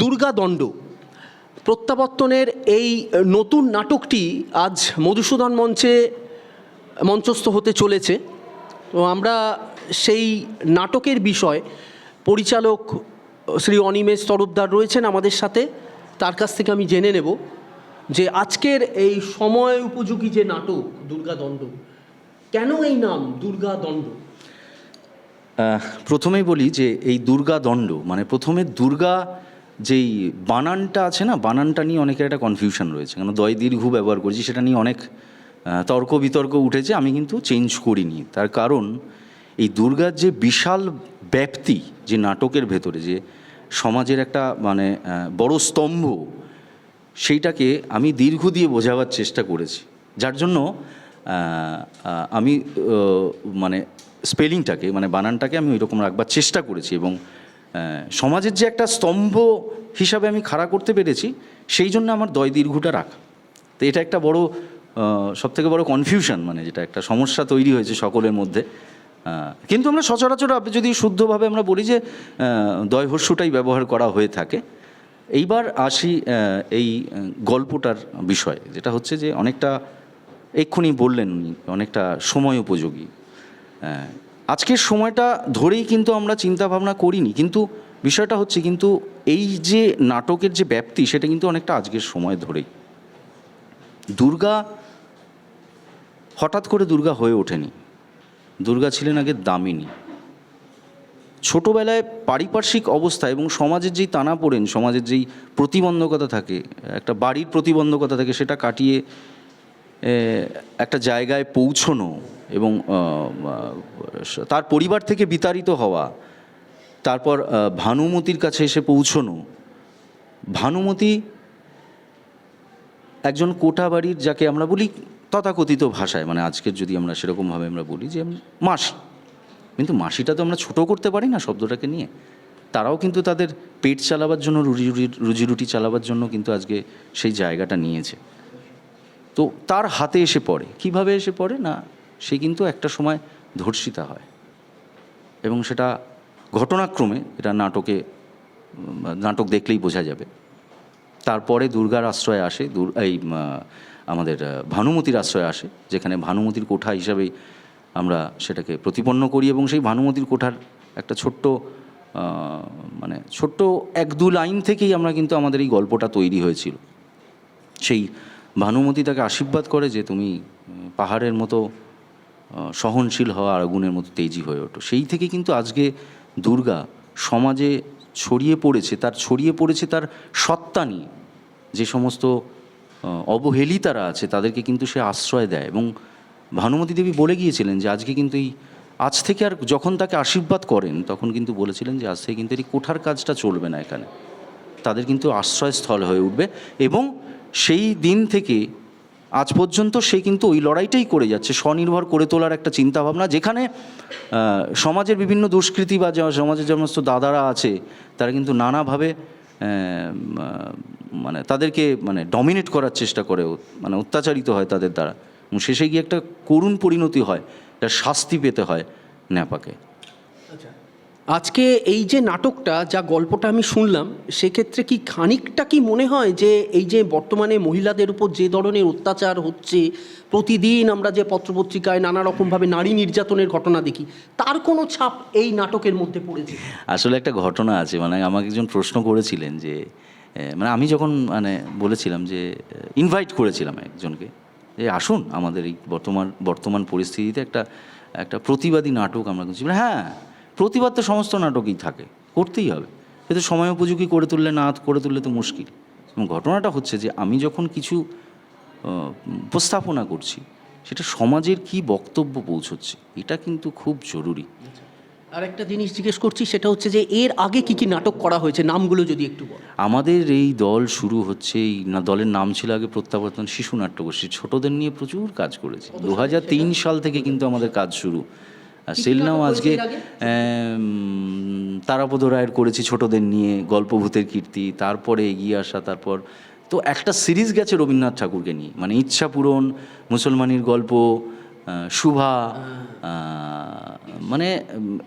দুর্গাদণ্ড প্রত্যাবর্তনের এই নতুন নাটকটি আজ মধুসূদন মঞ্চে মঞ্চস্থ হতে চলেছে। তো আমরা সেই নাটকের বিষয় পরিচালক শ্রী অনিমেষ তরফদার রয়েছেন আমাদের সাথে। তার কাছ থেকে আমি জেনে নেব। যে আজকের এই সময় উপযোগী যে নাটক দুর্গাদণ্ড কেন এই নাম দুর্গাদণ্ড প্রথমেই বলি যে এই দুর্গা দণ্ড মানে প্রথমে দুর্গা যেই বানানটা আছে না, বানানটা নিয়ে অনেকের একটা কনফিউশন রয়েছে। কেন দয় দীর্ঘ ব্যবহার করেছি, সেটা নিয়ে অনেক তর্ক বিতর্ক উঠেছে, আমি কিন্তু চেঞ্জ করিনি। তার কারণ, এই দুর্গার যে বিশাল ব্যাপ্তি যে নাটকের ভেতরে, যে সমাজের একটা মানে বড় স্তম্ভ সেইটাকে আমি দীর্ঘ দিয়ে বোঝাবার চেষ্টা করেছি। যার জন্য আমি মানে স্পেলিংটাকে মানে বানানটাকে আমি ওইরকম রাখবার চেষ্টা করেছি এবং সমাজের যে একটা স্তম্ভ হিসাবে আমি খাড়া করতে পেরেছি সেই জন্য আমার দয় দীর্ঘটা রাখা। তো এটা একটা বড় সব থেকে বড় কনফিউশন মানে যেটা একটা সমস্যা তৈরি হয়েছে সকলের মধ্যে। কিন্তু আমরা সচরাচর যদি শুদ্ধভাবে আমরা বলি যে আহ, দয় হস্যটাই ব্যবহার করা হয়ে থাকে এইবার আসি এই গল্পটার বিষয়ে, যেটা হচ্ছে যে অনেকটা, এক্ষুনি বললেন উনি, অনেকটা সময় উপযোগী। আজকের সময়টা ধরেই কিন্তু আমরা চিন্তা ভাবনা করিনি, কিন্তু বিষয়টা হচ্ছে কিন্তু এই যে নাটকের যে ব্যাপ্তি, সেটা কিন্তু অনেকটা আজকের সময় ধরেই। দুর্গা, হঠাৎ করে দুর্গা হয়ে ওঠেনি। দুর্গা ছিলেন আগে দামিনী। ছোটোবেলায় পারিপার্শ্বিক অবস্থা এবং সমাজের যেই টানা পড়েন সমাজের যেই প্রতিবন্ধকতা থাকে, একটা বাড়ির প্রতিবন্ধকতা থাকে, সেটা কাটিয়ে একটা জায়গায় পৌঁছনো এবং তার পরিবার থেকে বিতাড়িত হওয়া, তারপর ভানুমতির কাছে এসে পৌঁছনো। ভানুমতি একজন কোটা বাড়ির, যাকে আমরা বলি তথাকথিত ভাষায় মানে আজকের যদি আমরা সেরকমভাবে আমরা বলি যে মাসি। কিন্তু মাসিটা তো আমরা ছোট করতে পারি না শব্দটাকে নিয়ে। তারাও কিন্তু তাদের পেট চালাবার জন্য, রুজি, রুজি- রুটি চালাবার জন্য কিন্তু আজকে সেই জায়গাটা নিয়েছে। তো তার হাতে এসে পড়ে। কীভাবে এসে পড়ে না, সে কিন্তু একটা সময় ধর্ষিতা হয়। এবং সেটা ঘটনাক্রমে, এটা নাটকে, নাটক দেখলেই বোঝা যাবে। তারপরে দুর্গার আশ্রয় আসে এই আমাদের ভানুমতির আশ্রয়ে আসে, যেখানে ভানুমতির কোঠা হিসাবেই আমরা সেটাকে প্রতিপন্ন করি এবং সেই ভানুমতির কোঠার একটা ছোট্ট মানে ছোট্ট এক দু লাইন থেকেই আমরা কিন্তু আমাদের এই গল্পটা তৈরি হয়েছিল। সেই ভানুমতি তাকে আশীর্বাদ করে যে তুমি পাহাড়ের মতো সহনশীল হওয়া আগুনের মতো তেজি হয়ে ওঠো। সেই থেকে কিন্তু আজকে দুর্গা সমাজে ছড়িয়ে পড়েছে, তার ছড়িয়ে পড়েছে তার সত্তা নিয়ে। যে সমস্ত অবহেলিতারা আছে তাদেরকে কিন্তু সে আশ্রয় দেয় এবং ভানুমতি দেবী বলে গিয়েছিলেন যে আজকে কিন্তু এই আজ থেকে আর যখন তাকে আশীর্বাদ করেন, তখন কিন্তু বলেছিলেন যে আজ থেকে কিন্তু এই কোঠার কাজটা চলবে না এখানে। তাদের কিন্তু আশ্রয়স্থল হয়ে উঠবে এবং সেই দিন থেকে আজ পর্যন্ত সে কিন্তু ওই লড়াইটাই করে যাচ্ছে, স্বনির্ভর করে তোলার একটা চিন্তাভাবনা যেখানে সমাজের বিভিন্ন দুষ্কৃতি বা সমাজের সমস্ত দাদারা আছে, তারা কিন্তু নানাভাবে মানে তাদেরকে মানে ডমিনেট করার চেষ্টা করে মানে অত্যাচারিত হয় তাদের দ্বারা। শেষে গিয়ে একটা করুণ পরিণতি হয় একটা শাস্তি পেতে হয় ন্যাপাকে। আজকে এই যে নাটকটা যা গল্পটা আমি শুনলাম সেক্ষেত্রে কি খানিকটা কি মনে হয় যে এই যে বর্তমানে মহিলাদের উপর যে ধরনের অত্যাচার হচ্ছে প্রতিদিন আমরা যে পত্রপত্রিকায় নানা রকমভাবে নারী নির্যাতনের ঘটনা দেখি তার কোনো ছাপ এই নাটকের মধ্যে পড়েছে? আসলে একটা ঘটনা আছে মানে আমাকে একজন প্রশ্ন করেছিলেন যে মানে আমি যখন মানে বলেছিলাম যে ইনভাইট করেছিলাম একজনকে যে আসুন, আমাদের এই বর্তমান বর্তমান পরিস্থিতিতে একটা একটা প্রতিবাদী নাটক আমরা করছি। হ্যাঁ প্রতিবাদ তো সমস্ত নাটকই থাকে, করতেই হবে। কিন্তু সময় উপযোগী করে তুললে না, করে তুললে তো মুশকিল। এবং ঘটনাটা হচ্ছে যে, আমি যখন কিছু উপস্থাপনা করছি, সেটা সমাজের কি বক্তব্য পৌঁছচ্ছে, এটা কিন্তু খুব জরুরি। আর একটা জিনিস জিজ্ঞেস করছি সেটা হচ্ছে যে এর আগে কি কি নাটক করা হয়েছে? নামগুলো যদি একটু বল। আমাদের এই দল শুরু হচ্ছে এই না দলের নাম ছিল আগে প্রত্যাবর্তন শিশু নাট্যগোষ্ঠী। ছোটদের নিয়ে প্রচুর কাজ করেছে। দু হাজার তিন সাল থেকে কিন্তু আমাদের কাজ শুরু। আর কি সেল নাম নাটক আজকে তারাপদ রায়ের করেছি ছোটদের নিয়ে গল্পভূতের কীর্তি তারপরে এগিয়ে আসা তারপর তো একটা সিরিজ গেছে রবীন্দ্রনাথ ঠাকুরকে নিয়ে। মানে ইচ্ছা পূরণ মুসলমানির গল্প শুভা মানে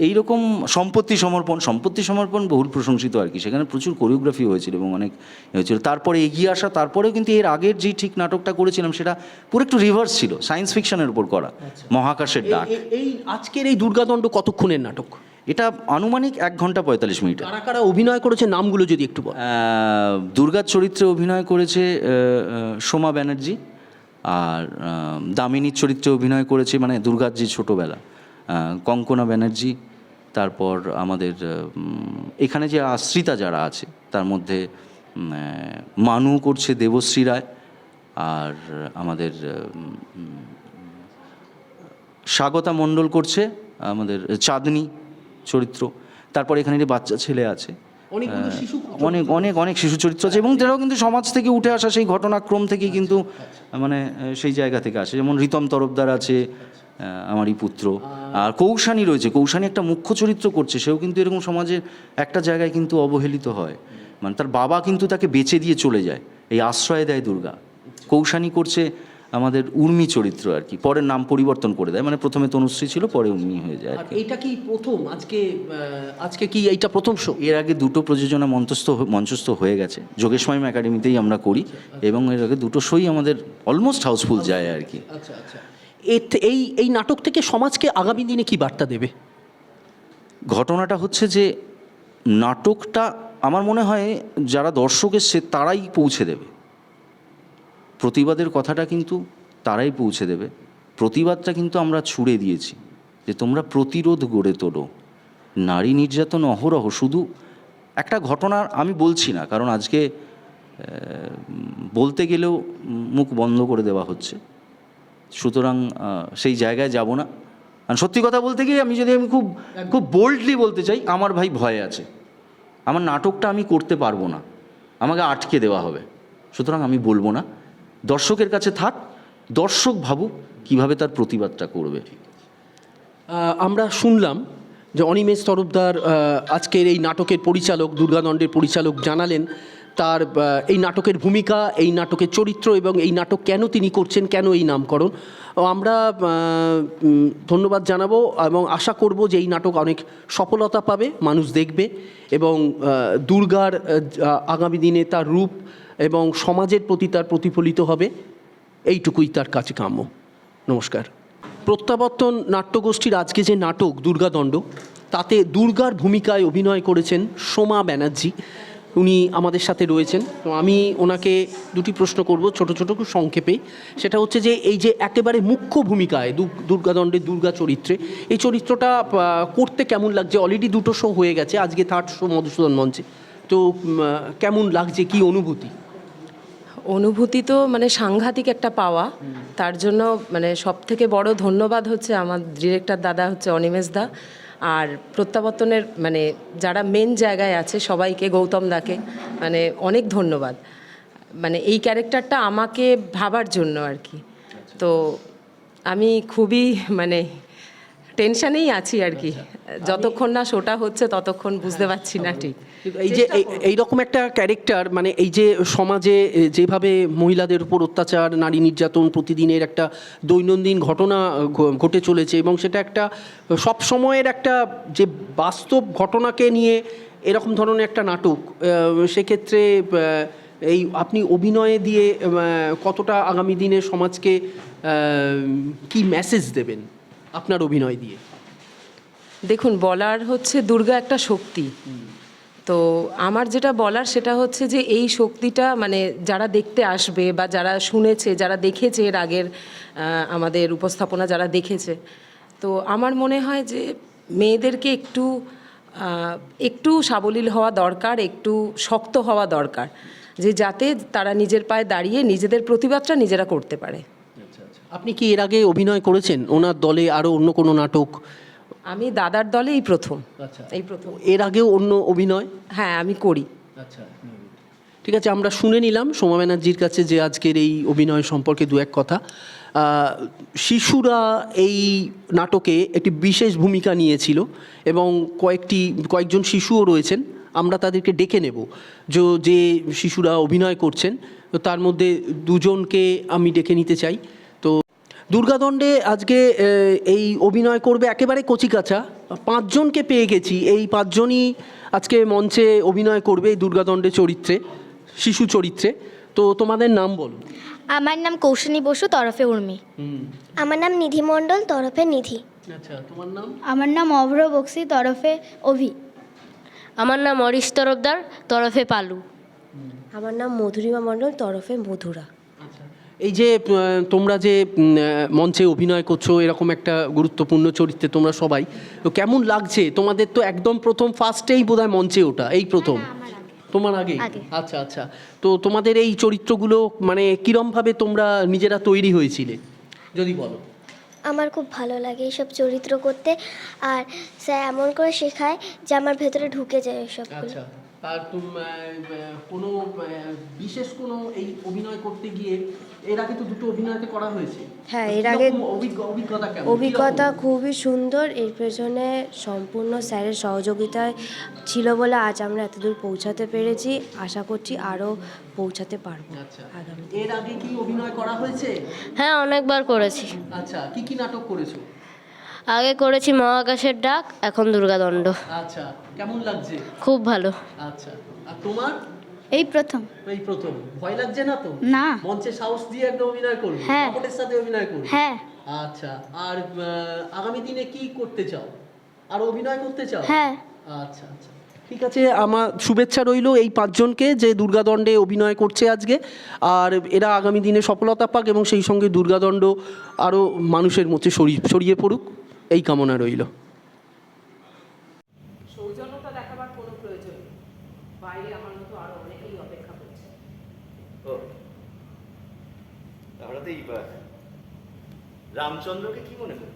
এই রকম সম্পত্তি সমর্পণ সম্পত্তি সমর্পণ বহুল প্রশংসিত আর কি। সেখানে প্রচুর কোরিওগ্রাফি হয়েছিল এবং অনেক হয়েছিল। তারপরে এগিয়ে আসা তারপরেও কিন্তু এর আগের যে ঠিক নাটকটা করেছিলাম সেটা পুরো একটু রিভার্স ছিল সায়েন্স ফিকশনের উপর করা মহাকাশের ডাক। এই আজকের এই দুর্গাদণ্ড কতক্ষণের নাটক? এটা আনুমানিক এক ঘণ্টা পঁয়তাল্লিশ মিনিট। কারা কারা অভিনয় করেছে নামগুলো যদি একটু দুর্গার চরিত্রে অভিনয় করেছে সোমা ব্যানার্জি। আর দামিনীর চরিত্রে অভিনয় করেছে মানে দুর্গার যে ছোটোবেলা কঙ্কনা ব্যানার্জি, তারপর আমাদের এখানে যে আশ্রিতা যারা আছে, তার মধ্যে মানু করছে দেবশ্রী রায় আর আমাদের স্বাগতা মণ্ডল করছে আমাদের চাঁদনি চরিত্র, তারপর এখানে যে বাচ্চা ছেলে আছে অনেক অনেক অনেক শিশু চরিত্র আছে এবং যারাও কিন্তু সমাজ থেকে উঠে আসা সেই ঘটনাক্রম থেকেই কিন্তু মানে সেই জায়গা থেকে আসে। যেমন রিতম তরফদার আছে আমারই পুত্র। আর কৌশানী রয়েছে। কৌশানী একটা মুখ্য চরিত্র করছে। সেও কিন্তু এরকম সমাজের একটা জায়গায় কিন্তু অবহেলিত হয়। মানে তার বাবা কিন্তু তাকে বেচে দিয়ে চলে যায়। এই আশ্রয় দেয় দুর্গা। কৌশানী করছে আমাদের উর্মি চরিত্র আর কি। পরের নাম পরিবর্তন করে দেয়। মানে প্রথমে তনুশ্রী ছিল পরে উর্মি হয়ে যায় আর এটা কি প্রথম? আজকে আজকে কি এইটা প্রথম শো এর আগে দুটো প্রযোজনা মঞ্চস্থ মঞ্চস্থ হয়ে গেছে। যোগেশ মাইম একাডেমিতেই আমরা করি এবং এর আগে দুটো শোই আমাদের অলমোস্ট হাউসফুল যায় আর কি। আচ্ছা আচ্ছা। এই এই নাটক থেকে সমাজকে আগামী দিনে কি বার্তা দেবে? ঘটনাটা হচ্ছে যে নাটকটা আমার মনে হয় যারা দর্শক এসছে তারাই পৌঁছে দেবে। প্রতিবাদের কথাটা কিন্তু তারাই পৌঁছে দেবে। প্রতিবাদটা কিন্তু আমরা ছুড়ে দিয়েছি যে তোমরা প্রতিরোধ গড়ে তোলো। নারী নির্যাতন অহরহ, শুধু একটা ঘটনা আমি বলছি না, কারণ আজকে বলতে গেলেও মুখ বন্ধ করে দেওয়া হচ্ছে। সুতরাং সেই জায়গায় যাব না। আর সত্যি কথা বলতে গিয়ে আমি যদি আমি খুব খুব বোল্ডলি বলতে চাই, আমার ভাই ভয় আছে। আমার নাটকটা আমি করতে পারব না। আমাকে আটকে দেওয়া হবে। সুতরাং আমি বলব না। দর্শকের কাছে থাক, দর্শক ভাবুক কীভাবে তার প্রতিবাদটা করবে। আমরা শুনলাম যে অনিমেষ তরফদার আজকের এই নাটকের পরিচালক দুর্গাদণ্ডের পরিচালক জানালেন তার এই নাটকের ভূমিকা, এই নাটকের চরিত্র এবং এই নাটক কেন তিনি করছেন, কেন এই নামকরণ। আমরা ধন্যবাদ জানাব এবং আশা করব যে এই নাটক অনেক সফলতা পাবে, মানুষ দেখবে এবং দুর্গার আগামী দিনে তার রূপ এবং সমাজের প্রতি তার প্রতিফলিত হবে। এইটুকুই তার কাছে কাম্য। নমস্কার। প্রত্যাবর্তন নাট্যগোষ্ঠীর আজকে যে নাটক দুর্গাদণ্ড তাতে দুর্গার ভূমিকায় অভিনয় করেছেন সোমা ব্যানার্জি। উনি আমাদের সাথে রয়েছেন। তো আমি ওনাকে দুটি প্রশ্ন করব ছোট ছোট সংক্ষেপে। সেটা হচ্ছে যে, এই যে একেবারে মুখ্য ভূমিকায় দুর্গাদণ্ডের দুর্গা চরিত্রে, এই চরিত্রটা করতে কেমন লাগছে? অলরেডি দুটো শো হয়ে গেছে, আজকে থার্ড শো মধুসূদন মঞ্চে। তো কেমন লাগছে? কি অনুভূতি? অনুভূতি তো মানে সাংঘাতিক একটা পাওয়া। তার জন্য মানে সব থেকে বড় ধন্যবাদ হচ্ছে আমার ডিরেক্টর দাদা হচ্ছে অনিমেষ দা। আর প্রত্যাবর্তনের মানে যারা মেন জায়গায় আছে সবাইকে গৌতম দাকে মানে অনেক ধন্যবাদ। মানে এই ক্যারেক্টারটা আমাকে ভাবার জন্য আর কি। তো আমি খুবই মানে টেনশানেই আছি আর কি। যতক্ষণ না শোটা হচ্ছে ততক্ষণ বুঝতে পারছি না ঠিক। এই যে এই- রকম একটা ক্যারেক্টার মানে এই যে সমাজে যেভাবে মহিলাদের উপর অত্যাচার নারী নির্যাতন প্রতিদিনের একটা দৈনন্দিন ঘটনা ঘটে চলেছে এবং সেটা একটা সব সময়ের একটা যে বাস্তব ঘটনাকে নিয়ে এরকম ধরনের একটা নাটক সেক্ষেত্রে এই আপনি অভিনয়ে দিয়ে কতটা আগামী দিনে সমাজকে কি মেসেজ দেবেন আপনার অভিনয় দিয়ে? দেখুন বলার হচ্ছে দুর্গা একটা শক্তি। তো আমার যেটা বলার সেটা হচ্ছে যে এই শক্তিটা মানে যারা দেখতে আসবে বা যারা শুনেছে, যারা দেখেছে এর আগের আমাদের উপস্থাপনা যারা দেখেছে, তো আমার মনে হয় যে মেয়েদেরকে একটু একটু সাবলীল হওয়া দরকার, একটু শক্ত হওয়া দরকার, যে যাতে তারা নিজের পায়ে দাঁড়িয়ে নিজেদের প্রতিবাদটা নিজেরা করতে পারে। আপনি কি এর আগে অভিনয় করেছেন? ওনার দলে আরও অন্য কোনো নাটক আমি দাদার দলে এই প্রথম। আচ্ছা। এই প্রথম। এর আগেও অন্য অভিনয়? হ্যাঁ আমি করি। আচ্ছা ঠিক আছে আমরা শুনে নিলাম সোমা ব্যানার্জির কাছে যে আজকের এই অভিনয় সম্পর্কে দু এক কথা। শিশুরা এই নাটকে একটি বিশেষ ভূমিকা নিয়েছিল এবং কয়েকটি কয়েকজন শিশুও রয়েছেন আমরা তাদেরকে ডেকে নেব। যে যে শিশুরা অভিনয় করছেন তার মধ্যে দুজনকে আমি ডেকে নিতে চাই। দুর্গাদণ্ডে আজকে এই অভিনয় করবে একেবারে কচিকাচা। পাঁচজনকে পেয়ে গেছি। এই পাঁচজনই আজকে মঞ্চে অভিনয় করবে এই দুর্গাদণ্ডে চরিত্রে শিশু চরিত্রে। তো তোমাদের নাম বলো। আমার নাম কৌশিনী বসু তরফে উর্মি। আমার নাম নিধি মণ্ডল তরফে নিধি। আচ্ছা তোমার নাম? আমার নাম অভ্র বক্সি তরফে অভি। আমার নাম অরিশ তরফদার তরফে পালু। আমার নাম মধুরিমা মণ্ডল তরফে মধুরা। এই যে তোমরা যে মঞ্চে অভিনয় করছ এরকম একটা গুরুত্বপূর্ণ চরিত্রে তোমরা সবাই তো কেমন লাগছে? তোমাদের তো একদম প্রথম ফার্স্টেই বোধহয় মঞ্চে ওটা এই প্রথম? তোমার আগে। আচ্ছা আচ্ছা। তো তোমাদের এই চরিত্রগুলো মানে কিরমভাবে তোমরা নিজেরা তৈরি হয়েছিলে? যদি বলো। আমার খুব ভালো লাগে এইসব চরিত্র করতে আর স্যার এমন করে শেখায় যে আমার ভেতরে ঢুকে যায় এসবগুলো আচ্ছা। আর তুম আহ, আহ, কোনো বিশেষ কোনো এই অভিনয় করতে গিয়ে এর আগে তো দুটো অভিনয়তে করা হয়েছে। হ্যাঁ, এর আগে- অভিজ্ঞতা কেমন? অভিজ্ঞতা খুবই সুন্দর। এর পেছনে সম্পূর্ণ স্যারের সহযোগিতায় ছিল বলে আজ আমরা এতদূর পৌঁছাতে পেরেছি। আশা করছি আরও পৌঁছাতে পারব আচ্ছা। আগামী এর আগে কি অভিনয় করা হয়েছে? হ্যাঁ অনেকবার করেছি। আচ্ছা কি কি নাটক করেছ? আগে করেছি মহাকাশের ডাক এখন দুর্গাদণ্ড। আচ্ছা কেমন লাগছে? খুব ভালো। আচ্ছা আর তোমার? এই প্রথম। এই প্রথম। ভয় লাগছে না তো? না। মঞ্চে সাহস দিয়ে একদম অভিনয় করবে? হ্যাঁ। সাথে অভিনয় করবে? হ্যাঁ। আচ্ছা আর আগামী দিনে কি করতে চাও? আর অভিনয় করতে চাও? হ্যাঁ। আচ্ছা আচ্ছা। ঠিক আছে আমার শুভেচ্ছা রইল এই পাঁচজনকে যে দুর্গাদণ্ডে অভিনয় করছে আজকে। আর এরা আগামী দিনে সফলতা পাক এবং সেই সঙ্গে দুর্গাদণ্ড আরও মানুষের মধ্যে ছড়িয়ে ছড়িয়ে পড়ুক। এই কামনা রইল। সৌজন্যতা দেখাবার কোনো প্রয়োজন নেই। বাইরে আমার মতো আরও অনেকেই অপেক্ষা করছে। ও তাহলে এইবার। রামচন্দ্রকে কি মনে করি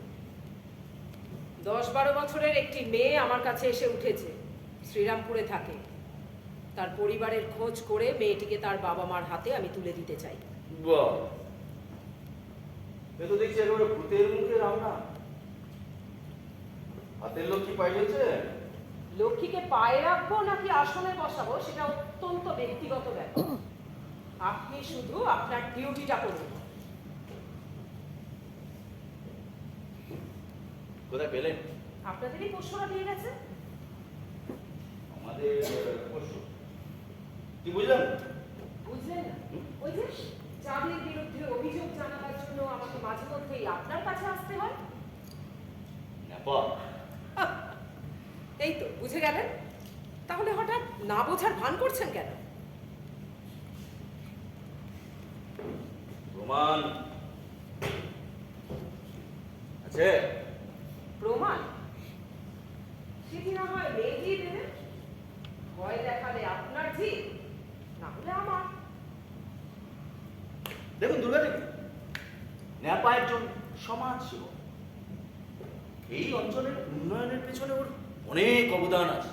দশ বারো বছরের একটি মেয়ে আমার কাছে এসে উঠেছে। শ্রীরামপুরে থাকে। তার পরিবারের খোঁজ করে মেয়েটিকে তার বাবা মার হাতে আমি তুলে দিতে চাই। বাহ। এ তো দেখছি একেবারে ভূতের মুখে রাম না হাতের লোক কি পাইছে লক্ষ্মীকে পায়ে রাখব নাকি আসনে বসাবো? সেটা অত্যন্ত ব্যক্তিগত ব্যাপার। আপনি শুধু আপনার ডিউটিটা করুন। কোথায় পেলেন আপনাদেরই প্রশ্নটা দিয়ে গেছে? আমাদের পশু কি বুঝলেন? না? ওই যে যাদের বিরুদ্ধে অভিযোগ জানাবার জন্য আমাকে মাঝে মধ্যেই আপনার কাছে আসতে হয়। নেপা এই তো বুঝে গেলেন? তাহলে হঠাৎ না বোঝার ভান করছেন কেন? প্রমাণ। আছে? প্রমাণ? সেটি না হয় মেয়েটিই দেবে? ভয় দেখালে আপনার জি না হলে আমার। দেখুন দুর্গা দেবী নেপা একজন সমাজ এই অঞ্চলের উন্নয়নের পেছনে ওর অনেক অবদান আছে।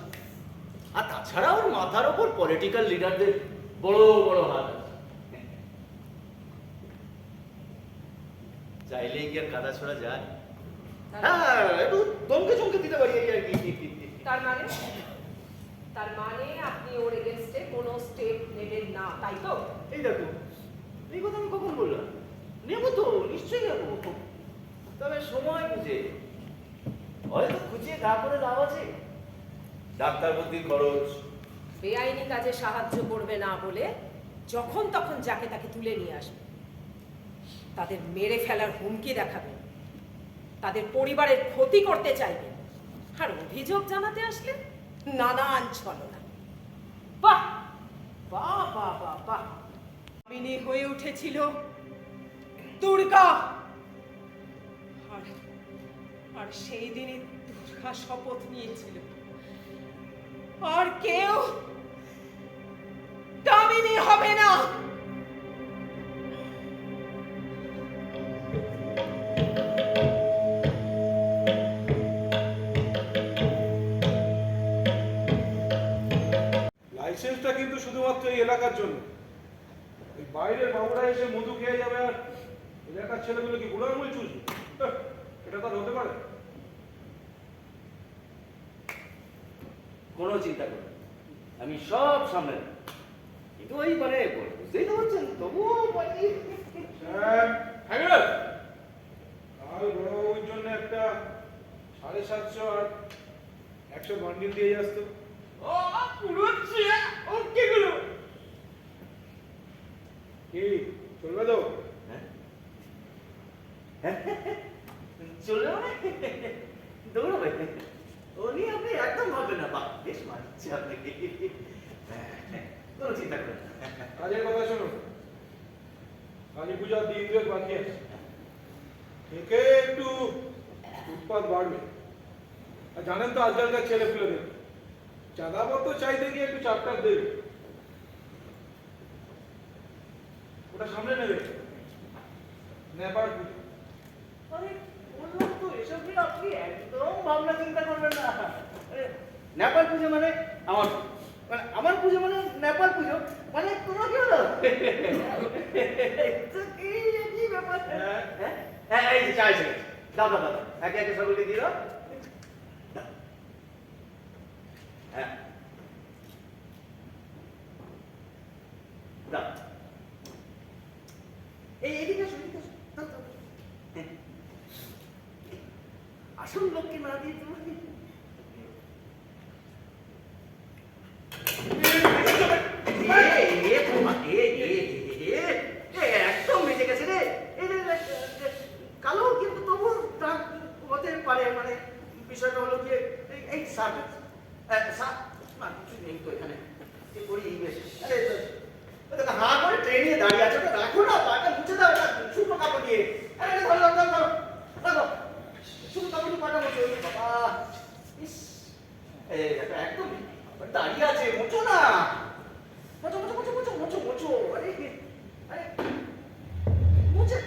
আর তাছাড়া ওর মাথার ওপর পলিটিক্যাল লিডারদের বড় বড় হাত আছে। চাইলেই কি আর কাদা ছড়া যায়? হ্যাঁ একটু দমকে চমকে দিতে পারি আর কি। তার মানে? তার মানে আপনি ওর এগেনস্টে কোনো স্টেপ নেবেন না তাই তো? এই দেখো এই কথা আমি কখন বললাম? নেব তো নিশ্চয়ই নেব তবে সময় বুঝে হয়তো খুঁজিয়ে করে লাভ আছে। ডাক্তার বুদ্ধির খরচ। বেআইনি কাজে সাহায্য করবে না বলে যখন তখন যাকে তাকে তুলে নিয়ে আসবে। তাদের মেরে ফেলার হুমকি দেখাবে। তাদের পরিবারের ক্ষতি করতে চাইবে। আর অভিযোগ জানাতে আসলে নানান ছলনা। বাহ! বাহ বাহ বাহ বাহ। হয়ে উঠেছিল। দুর্গা! আর আর সেই দিনই দুর্গা শপথ নিয়েছিল। আর কেউ দামিনী হবে না। লাইসেন্সটা কিন্তু শুধুমাত্র এই এলাকার জন্য। এই বাইরের বাবুরা এসে মধু খেয়ে যাবে আর এলাকার ছেলেগুলো কি বুড়ার মূল চুষবে? হ্যাঁ, এটা তার হতে পারে। কোনো চিন্তা করো না। আমি সব সামলে নেব। কিন্তু ওই মানে বুঝতেই তো পারছেন তবুও হ্যাঁ বড়বাবুর জন্য একটা সাড়ে সাতশো আর একশো বান্ডিল দিয়ে যাস তো। ও পুরোচ্ছে! ওকে গুলো! কি চলবে তো? চলে মানে? দৌড়াবে? নিয়ে আপনি একদম ভাববেন না, বাহ, বেশ মানছে আপনাকে। কোনো চিন্তা করেন কাজের কথা শোনো কালী পূজার দিন দুয়েক বাকি আছে। থেকে একটু উৎপাদ বাড়বে। আর জানেন তো আজকালকার ছেলে পুলেদের চাঁদা মতো চাইতে গিয়ে একটু চাপটাপ দেবে। ওটা সামনে নেবে। নেপার তো এসব নিয়ে আপনি একদম ভাবনা চিন্তা করবেন না। নেপাল পুজো মানে আমার মানে আমার পুজো মানে নেপাল পুজো মানে তোমার কি হলো? কি কি ব্যাপার? হ্যাঁ। এই যে চাই চাই দাও দাও দাও একে একে সকলকে দিয়ে দাও। দাও। হ্যাঁ। দাও। এই এদিকে আসো এদিকে আসো দাও, দাও, দাও। হ্যাঁ। আসল লোককে না দিয়ে তোমার একদম গেছে রে কালো কিন্তু মানে বিষয়টা কি আরে ট্রেনে দাঁড়িয়ে আছে রাখো না পাটা মুছে দাও না শুকনো কাপড় দিয়ে ধরো ধরো ধরো রাখো শুকনো কাপড় দিয়ে পাটা মুছে ওই বাবা ইস এই এটা একদম আবার দাঁড়িয়ে আছে মোচো না মোচো মোচো মোচো মোচো মোচো মোচো আরে আরে মোচে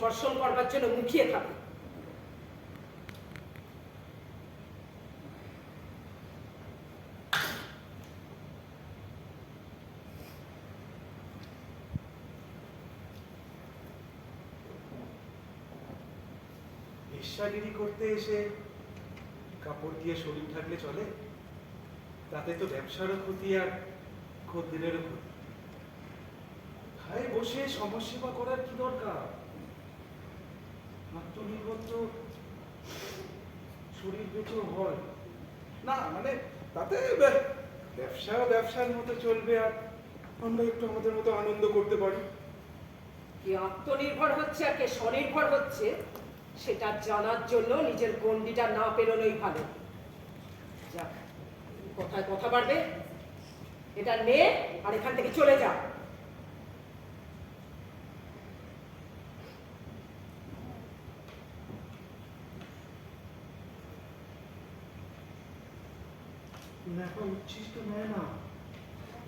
ধর্ষণ করবার জন্য মুখিয়ে থাকে। বেশ্যাগিরি করতে এসে কাপড় দিয়ে শরীর থাকলে চলে, তাতে তো ব্যবসারও ক্ষতি আর খদ্দেরেরও ক্ষতি। কোথায় বসে সমাজসেবা করার কি দরকার? শরীর হয়। না মানে তাতে ব্যবসাও ব্যবসার মতো চলবে আর একটু আমাদের মতো আনন্দ করতে কে আত্মনির্ভর হচ্ছে আর কে স্বনির্ভর হচ্ছে, সেটা জানার জন্য নিজের গণ্ডিটা না পেরোনোই ভালো। কোথায় কথা বাড়বে। এটা নে আর এখান থেকে চলে যা। নেপা উচ্ছিষ্ট নেয় না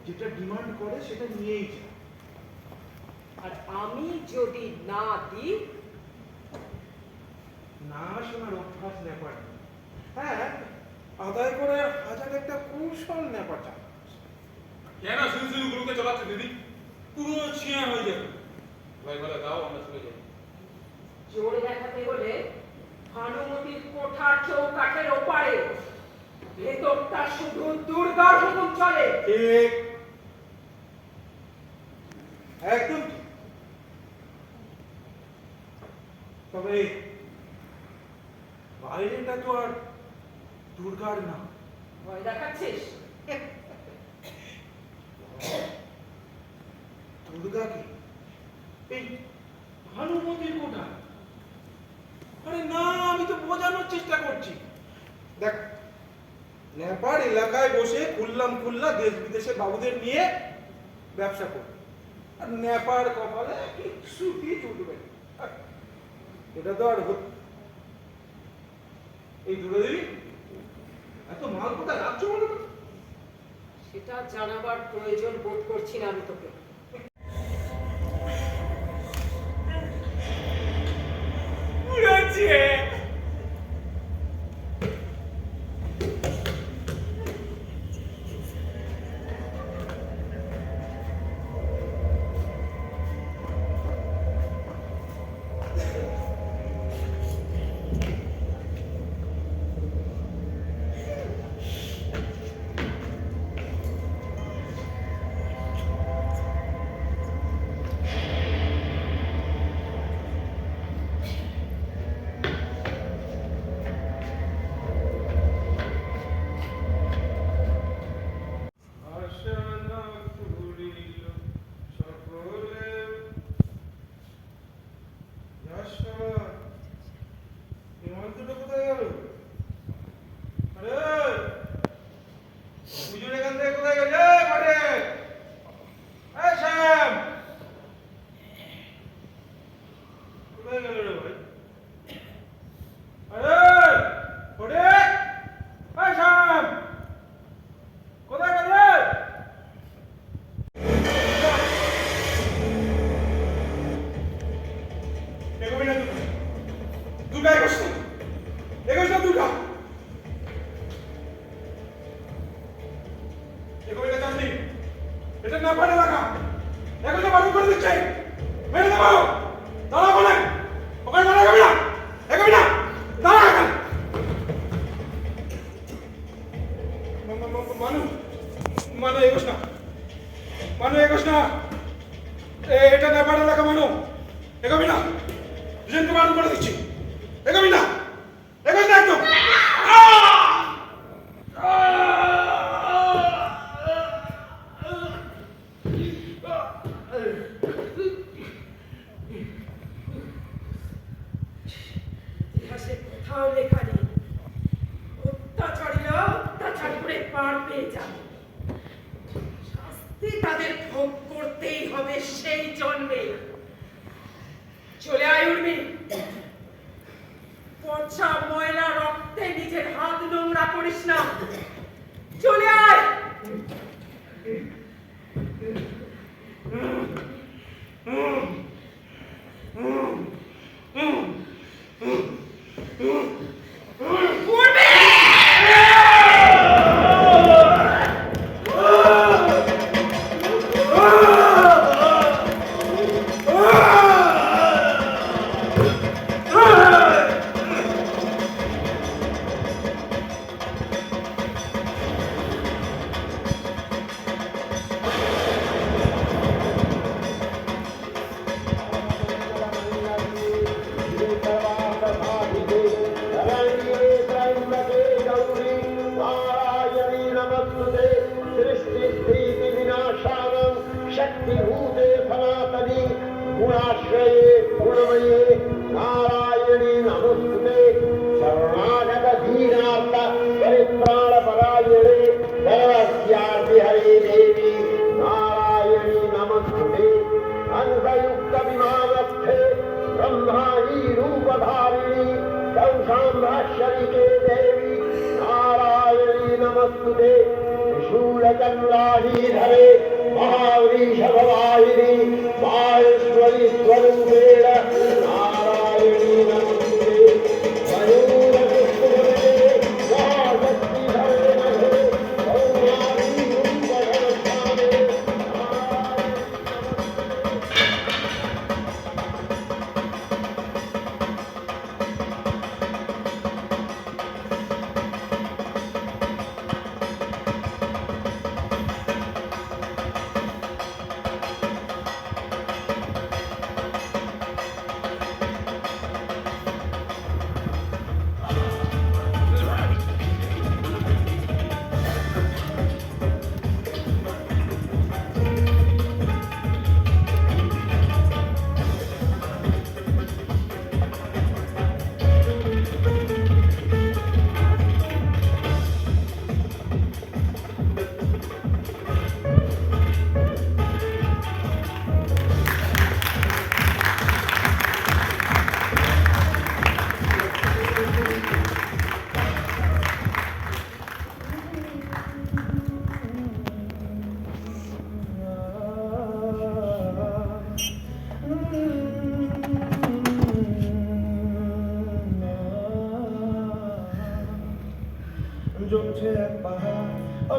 যেটা ডিমান্ড করে সেটা নিয়েই যায়। আর আমি যদি না দিই? না শোনার অভ্যাস নেপার হ্যাঁ আদায় করে হাজার একটা কৌশল কেন শুধু শুধু গুরুকে চালাচ্ছে দিদি? পুরো হয়ে যাবে। ভাই বলে দাও আমরা চলে যাই। জোর দেখাতে হলে ভানুমতির কোঠার চৌকাঠের ওপারে। ভেতরটা শুধু দুর্গার হুকুম চলে। ঠিক। একদম। তবে বাইরেটা তো আর দুর্গার নাম ভয় দেখাচ্ছিস? দুর্গাকে এই ভানুমতির কোটা আরে না আমি তো বোঝানোর চেষ্টা করছি। দেখ নেপাল এলাকায় বসে খুললাম খুল্লা দেশ বিদেশে বাবুদের নিয়ে ব্যবসা করি। আর নেপাল কপালে কিছুটি জুটবে এটা তো আর এই দুর্গাদেবী এত মাল কোথায় রাখছো বলো সেটা জানাবার প্রয়োজন বোধ করছি না আমি তোকে। আশা এটা না পারে লাগা। এগোতে বারণ করে দিচ্ছে। মেরে দেবো। দাঁড়া বলে। ওখানে দাঁড়া না। এগোবি না। দাঁড়া মানু। মানু এগোস না। মানু, এগোস না। এটা নেপাল এলাকা মানু। এগোবি না। দুজনকে বারণ করে দিচ্ছি। এগোবি না এগোস না একদম ইতিহাসে কোথাও লেখা নেই অত্যাচারীরা অত্যাচার করে পার পেয়ে যাবে শাস্তি তাদের ভোগ করতেই হবে সেই জন্মে চলে আয় উর্মি। পচা ময়লা রক্তে নিজের হাত নোংরা করিস না। চলে আয়। ওই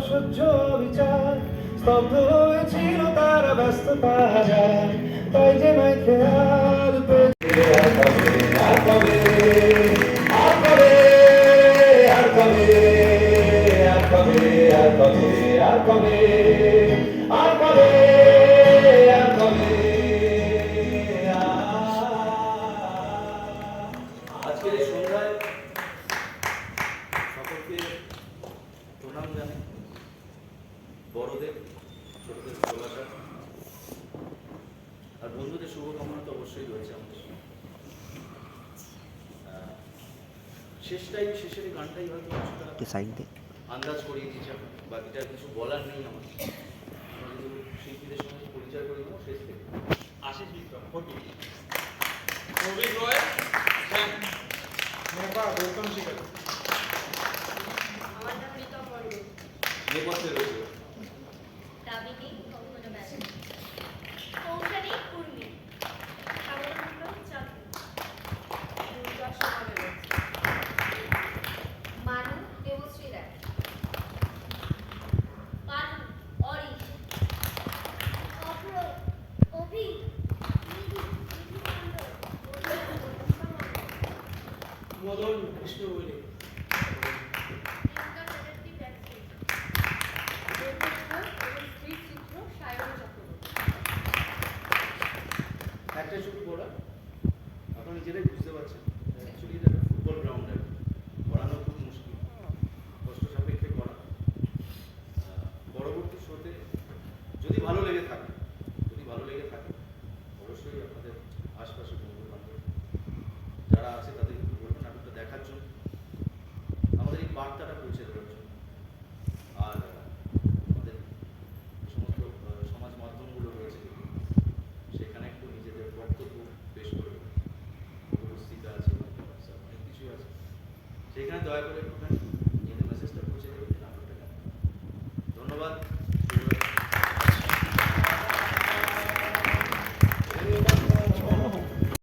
অসহ্য বিচার, স্তব্ধ হয়েছিল তার ব্যস্ততা হাজার। তাই যে নাই খেয়াল আর কবে আর কবে আর কবে আর কবে আর কবে আর কবে শেষটাই শেষের গানটাই হয়তো কিছুটা আন্দাজ করিয়ে দিয়েছে। বাকিটা কিছু বলার নেই আমার। কিন্তু শিল্পীদের সঙ্গে পরিচয় করে দেবো শেষ থেকে। আশিস বিক্রম ফটো প্রবীর রয় শিকার